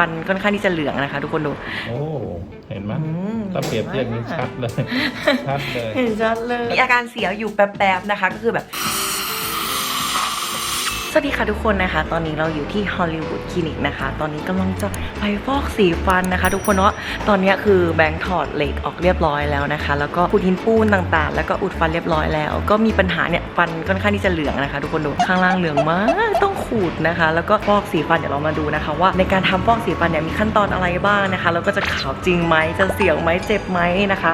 ฟันค่อนข้างที่จะเหลืองนะคะ ทุกคนดู โอ้ เห็นไหมอืม ถ้าเปรียบเทียบนี้ชัดเลย ชัดเลย เห็นชัดเลยมีอาการเสียวอยู่แป๊บๆนะคะ ก็คือแบบ สวัสดีค่ะทุกคนนะคะ ตอนนี้เราอยู่ที่ฮอลลีวูดคลินิกนะคะ ตอนนี้กำลังจะไปฟอกสีฟันนะคะ ทุกคนเนาะตอนนี้คือแบงค์ถอดเหล็กออกเรียบร้อยแล้วนะคะ แล้วก็ปูดหินปูนต่างๆ แล้วก็อุดฟันเรียบร้อยแล้ว ก็มีปัญหาเนี่ยฟันค่อนข้างที่จะเหลืองนะคะ ทุกคนดูข้างล่างเหลืองมากต้องขูดนะคะ แล้วก็ฟอกสีฟันเดี๋ยวเรามาดูนะคะ ว่าในการทำฟอกสีฟันเนี่ยมีขั้นตอนอะไรบ้างนะคะแล้วก็จะขาวจริงไหมจะเสียวไหมเจ็บไหมนะคะ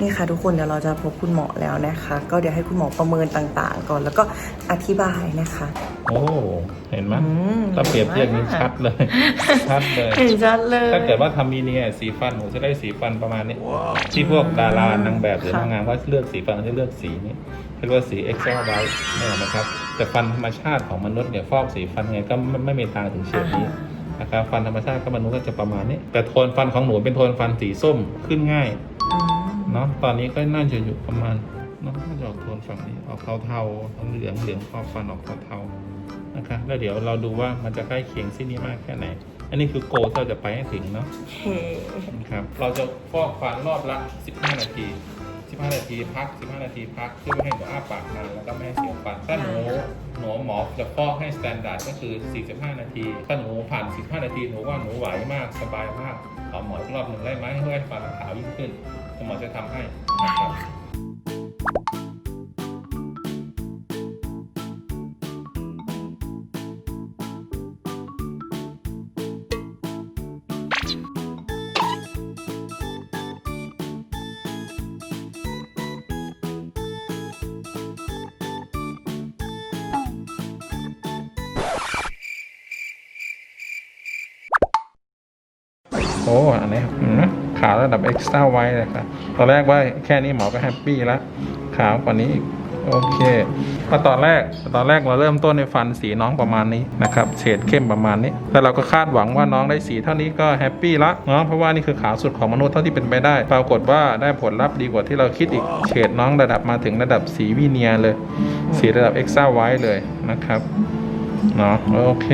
นี่ค่ะทุกคนเดี๋ยวเราจะพบคุณหมอแล้วนะคะ ก็เดี๋ยวให้คุณหมอประเมินต่างๆ ก่อนแล้วก็อธิบายนะคะ โอ้เห็นไหมอืมถ้าเปรียบเทียบนี้ชัดเลย ชัดเลย เห็นชัดเลย ถ้าเกิดว่าทำมีเนียร์สีฟันหนูจะได้สีฟันประมาณนี้ที่พวกดารานางแบบหรือค่ะ นางงามว่าเลือกสีฟันจะเลือกสีนี้เรียกว่าสี Excel White นี่นะครับ แต่ฟันธรรมชาติของมนุษย์เนี่ยฟอกสีฟันไงก็ไม่ไม่มีทางถึงเฉดนี้นะครับฟันธรรมชาติก็มนุษย์ก็จะประมาณนี้ แต่โทนฟันของหนูเป็นโทนฟันสีส้มขึ้นง่ายอืม เนาะ ตอนนี้ก็น่าจะอยู่ประมาณเนาะน่าจะออกโทนฝั่งนี้ออกเทาๆเหลืองเหลืองๆขอบฟันออกเทาๆนะครับแล้วเดี๋ยวเราดูว่ามันจะใกล้เคียงเส้นนี้มากแค่ไหน อันนี้คือโกลที่เราจะไปให้ถึงเนาะเฮ้ครับ เราจะฟอกฟันรอบละ 15 นาที 15 นาทีพัก 15 นาทีพักเพื่อไม่ให้หนูอ้าปากนานแล้วก็ไม่ให้เสียวฟันถ้าหนูหนูหมอจะฟอกให้สแตนดาร์ดก็คือ 45 นาที ถ้าหนูผ่าน 15 นาทีหนูว่าหนูไหวมากสบายมากขอหมออีกรอบหนึ่งได้ไหมเพื่อให้ฟันขาวยิ่งขึ้นหมอจะทำให้นะครับ โอ้อันนี้ขาวระดับ extra white เลยครับตอนแรกว่าแค่นี้หมอก็แฮปปี้แล้วขาวกว่านี้อีกโอเคก็ตอนแรกตอนแรกเราเริ่มต้นในฟันสีน้องประมาณนี้นะครับเฉดเข้มประมาณนี้แต่เราก็คาดหวังว่าน้องได้สีเท่านี้ก็แฮปปี้ละเนาะเพราะว่านี่คือขาวสุดของมนุษย์เท่าที่เป็นไปได้ ปรากฏว่าได้ผลลัพธ์ดีกว่าที่เราคิดอีกเฉดน้องระดับมาถึงระดับสีวีเนียเลย สีระดับ extra white เลยนะครับ เนาะโอเค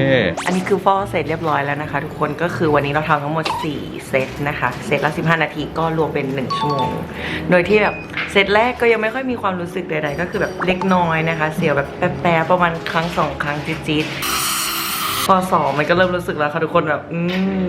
อันนี้คือฟอกเสร็จเรียบร้อยแล้วนะคะ ทุกคนก็คือวันนี้เราทำทั้งหมด 4 เซตนะคะ เซตละ 15 นาทีก็รวมเป็น 1 ชั่วโมง โดยที่แบบเซตแรกก็ยังไม่ค่อยมีความรู้สึกใดๆ ก็คือแบบเล็กน้อยนะคะ เสียวแบบแป๊บๆประมาณครั้งสองครั้งจี๊ดๆ พอสองมันก็เริ่มรู้สึกแล้วค่ะทุกคนแบบอื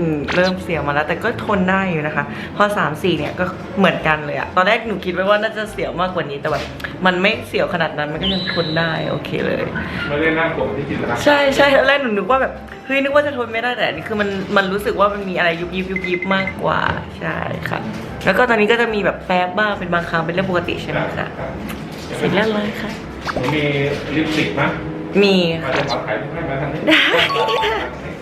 มเริ่มเสียวมาแล้วแต่ก็ทนได้อยู่นะคะ พอสามสี่เนี่ยก็เหมือนกันเลยอะตอนแรกหนูคิดไว้ว่าน่าจะเสียวมากกว่านี้แต่แบบมันไม่เสียวขนาดนั้นมันก็ยังทนได้โอเคเลย ไม่ได้น่ากลัวที่คิดนะใช่ใช่ตอนแรกหนูนึกว่าแบบเฮ้ยนึกว่าจะทนไม่ได้แต่อันนี่คือมันมันรู้สึกว่ามันมีอะไรยุบยิบยุบยิบมากกว่าใช่ค่ะ แล้วก็ตอนนี้ก็จะมีแบบแป๊บบ้างเป็นบางครั้งเป็นเรื่องปกติใช่ไหมคะเสร็จแล้วเลยค่ะหนูมีลิปสติกไห มีมาค่ะจะขายให้มาทางนี้ได้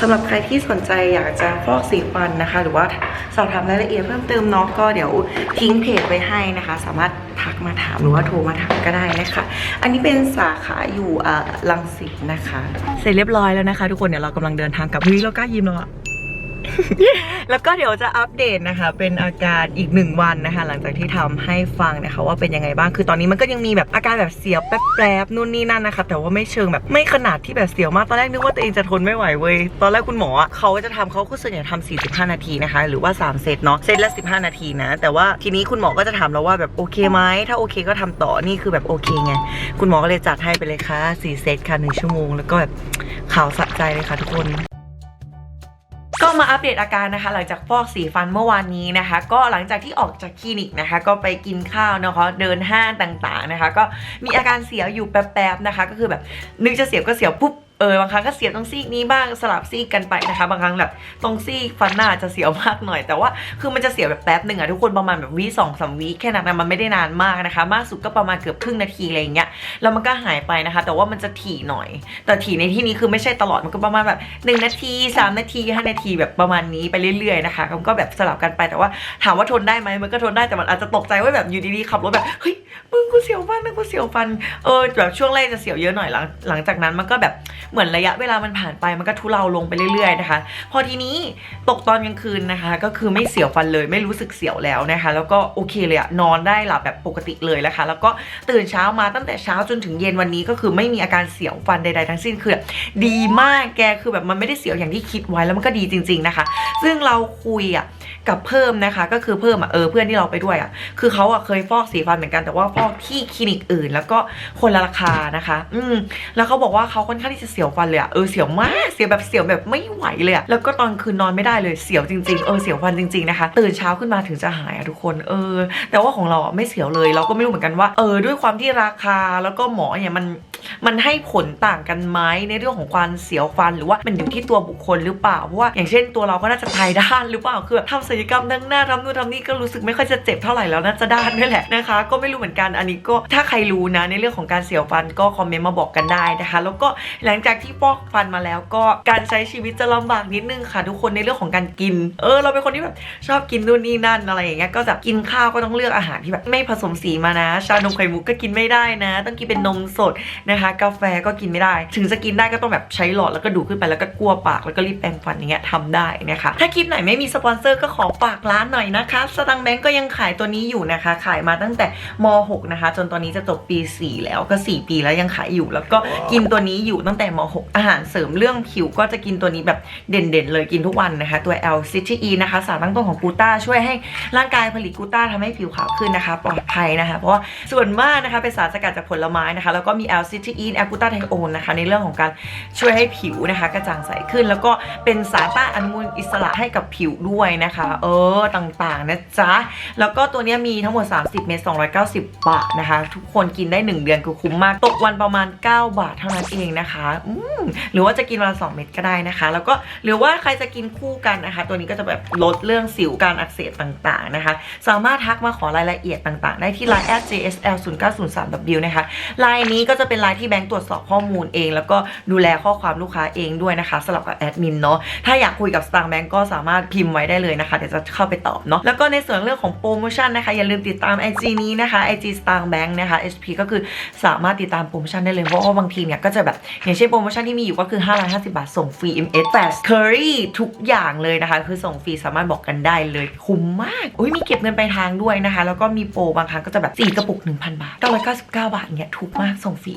สำหรับใครที่สนใจอยากจะฟอกสีฟันนะคะ หรือว่าสอบถามรายละเอียดเพิ่มเติมเนาะก็เดี๋ยวทิ้งเพจไว้ให้นะคะ สามารถทักมาถามหรือว่าโทรมาถามก็ได้นะคะ อันนี้เป็นสาขาอยู่อ่าลังสิตนะคะ เสร็จเรียบร้อยแล้วนะคะ ทุกคนเดี๋ยวเรากำลังเดินทางกลับนี่เรากล้ายิ้มแล้วอะ แล้วก็เดี๋ยวจะอัปเดตนะคะ เป็นอาการอีกหนึ่งวันนะคะ หลังจากที่ทำให้ฟังนะคะ ว่าเป็นยังไงบ้างคือตอนนี้มันก็ยังมีแบบอาการแบบเสียวแป๊บๆนู่นนี่นั่นนะคะ แต่ว่าไม่เชิงแบบไม่ขนาดที่แบบเสียวมากตอนแรกนึกว่าตัวเองจะทนไม่ไหวเว้ยตอนแรกคุณหมอเขาจะทำเขาก็ส่วนใหญ่ทำ45 นาทีนะคะ หรือว่า 3 เซตเนาะเซตละ 15 นาทีนะ แต่ว่าทีนี้คุณหมอก็จะถามเราว่าแบบโอเคไหมถ้าโอเคก็ทำต่อนี่คือแบบโอเคไงคุณหมอก็เลยจัดให้ไปเลยค่ะ4เซตค่ะ1ชั่วโมง แล้วก็แบบข่าวสะใจเลยค่ะทุกคน ก็มาอัปเดตอาการนะคะ หลังจากฟอกสีฟันเมื่อวานนี้นะคะ ก็หลังจากที่ออกจากคลินิกนะคะ ก็ไปกินข้าวนะคะเดินห้างต่างๆนะคะ ก็มีอาการเสียวอยู่แป๊บๆนะคะ ก็คือแบบนึกจะเสียวก็เสียวปุ๊บ เออบางครั้งก็เสียวตรงซีกนี้บ้างสลับซีกกันไปนะคะ บางครั้งแบบตรงซีกฟันหน้าจะเสียวมากหน่อย แต่ว่าคือมันจะเสียแบบแป๊บหนึ่งอะทุกคนประมาณแบบวิสองสามวิแค่นั้นนะมันไม่ได้นานมากนะคะ มากสุดก็ประมาณเกือบครึ่งนาทีอะไรอย่างเงี้ยแล้วมันก็หายไปนะคะ แต่ว่ามันจะถี่หน่อย แต่ถี่ในที่นี้คือไม่ใช่ตลอดมันก็ประมาณแบบ 1 นาที 3 นาที 5 นาทีแบบประมาณนี้ไปเรื่อยๆนะคะมันก็แบบสลับกันไปแต่ว่าถามว่าทนได้ไหมมันก็ทนได้แต่มันอาจจะตกใจว่าแบบอยู่ดีๆขับรถแบบเฮ้ยมึงกูเสียวฟันนะกูเสียวฟันเออแบบช่วงแรกจะเสียวเยอะหน่อยหลังหลังจากนั้นมันก็แบบเหมือนระยะเวลามันผ่านไปมันก็ทุเลาลงไปเรื่อยๆนะคะ พอทีนี้ตกตอนกลางคืนนะคะ ก็คือไม่เสียวฟันเลยไม่รู้สึกเสียวแล้วนะคะ แล้วก็โอเคเลยอะนอนได้หลับแบบปกติเลยนะคะ แล้วก็ตื่นเช้ามาตั้งแต่เช้าจนถึงเย็นวันนี้ก็คือไม่มีอาการเสียวฟันใดๆทั้งสิ้นคือดีมากแกคือแบบมันไม่ได้เสียวอย่างที่คิดไว้แล้วมันก็ดีจริง ๆนะคะ ซึ่งเราคุยอะ กับเพิ่มนะคะ ก็คือเพิ่มอะเออเพื่อนที่เราไปด้วยอะคือเขาอะเคยฟอกสีฟันเหมือนกันแต่ว่าฟอกที่คลินิกอื่น แล้วก็คนละราคานะคะ อืมแล้วเขาบอกว่าเขาค่อนข้างที่จะเสียวฟันเลยอะเออเสียวมากเสียวแบบเสียวแบบไม่ไหวเลยอะแล้วก็ตอนคืนนอนไม่ได้เลยเสียวจริงๆเออเสียวฟันจริงๆนะคะ ตื่นเช้าขึ้นมาถึงจะหายอะทุกคนเออ แต่ว่าของเราอะไม่เสียวเลย เราก็ไม่รู้เหมือนกันว่า เออ ด้วยความที่ราคาแล้วก็หมอเนี่ยมัน มันให้ผลต่างกันไหมในเรื่องของความเสียวฟันหรือว่ามันอยู่ที่ตัวบุคคลหรือเปล่าเพราะว่าอย่างเช่นตัวเราก็น่าจะทายด้านหรือเปล่าคือแบบทำศัลยกรรมทั้งหน้าทำนู่นทำนี่ก็รู้สึกไม่ค่อยจะเจ็บเท่าไหร่แล้วน่าจะด้านด้วยแหละนะคะ ก็ไม่รู้เหมือนกันอันนี้ก็ถ้าใครรู้นะในเรื่องของการเสียวฟันก็คอมเมนต์มาบอกกันได้นะคะ แล้วก็หลังจากที่ฟอกฟันมาแล้วก็การใช้ชีวิตจะลำบากนิดนึงค่ะ ทุกคนในเรื่องของการกิน เออ เราเป็นคนที่แบบชอบกินนู่นนี่นั่นอะไรอย่างเงี้ยก็จะกินข้าวก็ต้องเลือกอาหารที่แบบไม่ผสมสีมานะ ชานมไข่มุกก็กินไม่ได้นะ ต้องกินเป็นนมสดนะคะกาแฟก็กินไม่ได้ ถึงจะกินได้ก็ต้องแบบใช้หลอดแล้วก็ดูดขึ้นไปแล้วก็กลัวปากแล้วก็รีบแปรงฟันอย่างเงี้ยทำได้นะคะถ้าคลิปไหนไม่มีสปอนเซอร์ก็ขอฝากร้านหน่อยนะคะสตังแบงก์ก็ยังขายตัวนี้อยู่นะคะ ขายมาตั้งแต่ม .6 นะคะ จนตอนนี้จะจบปี 4 แล้วก็ 4 ปีแล้วยังขายอยู่ แล้วก็กินตัวนี้อยู่ตั้งแต่ม .6 อาหารเสริมเรื่องผิวก็จะกินตัวนี้แบบเด่นๆ เลยกินทุกวันนะคะ ตัว L c t e นะคะ สารตั้งต้นของกลูต้าช่วยให้ร่างกายผลิตกลูต้าทำให้ผิวขาวขึ้นนะคะ ปลอดภัยนะคะ เพราะว่าส่วนมากนะคะเป็นสารสกัดจากผลไม้นะคะ แล้วก็มี L c t e แอลกูตาไทโอนนะคะในเรื่องของการช่วยให้ผิวนะคะ กระจ่างใสขึ้น แล้วก็เป็นสารต้านอนุมูลอิสระให้กับผิวด้วยนะคะ เออต่างๆนะจ๊ะ แล้วก็ตัวนี้มีทั้งหมด 30 เม็ด290 บาทนะคะ ทุกคนกินได้ 1 เดือนคือคุ้มมาก ตกวันประมาณ 9 บาทเท่านั้นเองนะคะอืมหรือว่าจะกินวันละ2เม็ดก็ได้นะคะ แล้วก็หรือว่าใครจะกินคู่กันนะคะ ตัวนี้ก็จะแบบลดเรื่องสิวการอักเสบต่างๆนะคะ สามารถทักมาขอรายละเอียดต่างๆ ได้ที่ line @jsl 0903w นะคะไลน์นี้ก็จะเป็นไลน์ที่แบงค์ตรวจสอบข้อมูลเอง แล้วก็ดูแลข้อความลูกค้าเองด้วยนะคะสลับกับแอดมินเนาะถ้าอยากคุยกับ Star Bank ก็สามารถพิมพ์ไว้ได้เลยนะคะเดี๋ยวจะเข้าไปตอบเนาะแล้วก็ในส่วนเรื่องของโปรโมชั่นนะคะอย่าลืมติดตาม IG นี้นะคะ IG Star Bank นะคะ HP ก็คือสามารถติดตามโปรโมชั่นได้เลยเพราะว่าบางทีเนี่ยก็จะแบบอย่างเช่นโปรโมชั่นที่มีอยู่ก็คือ550บาทส่งฟรี MS แต่ Curry ทุกอย่างเลยนะคะ คือส่งฟรีสามารถบอกกันได้เลยคุ้มมากอุ้ยมีเก็บเงินปลายทางด้วยนะคะ แล้วก็มีโปรบางครั้งก็จะแบบ4กระปุก 1,000 บาท999 บาทเนี่ยถูกมากส่งฟรี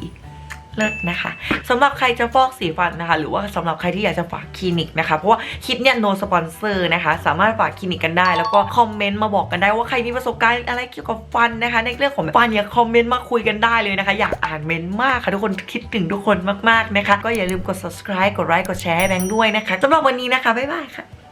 เลิศนะคะสำหรับใครจะฟอกสีฟันนะคะ หรือว่าสำหรับใครที่อยากจะฝากคลินิกนะคะ เพราะว่าคลิปเนี่ย no sponsor นะคะ สามารถฝากคลินิกกันได้ แล้วก็คอมเมนต์มาบอกกันได้ว่าใครมีประสบการณ์อะไรเกี่ยวกับฟันนะคะ ในเรื่องของฟันเนี่ยคอมเมนต์มาคุยกันได้เลยนะคะ อยากอ่านเมนต์มากค่ะทุกคนคิดถึงทุกคนมากๆนะคะ ก็อย่าลืมกด subscribe กดไลค์กดแชร์แบงค์ด้วยนะคะสำหรับวันนี้นะคะบ๊ายบายค่ะ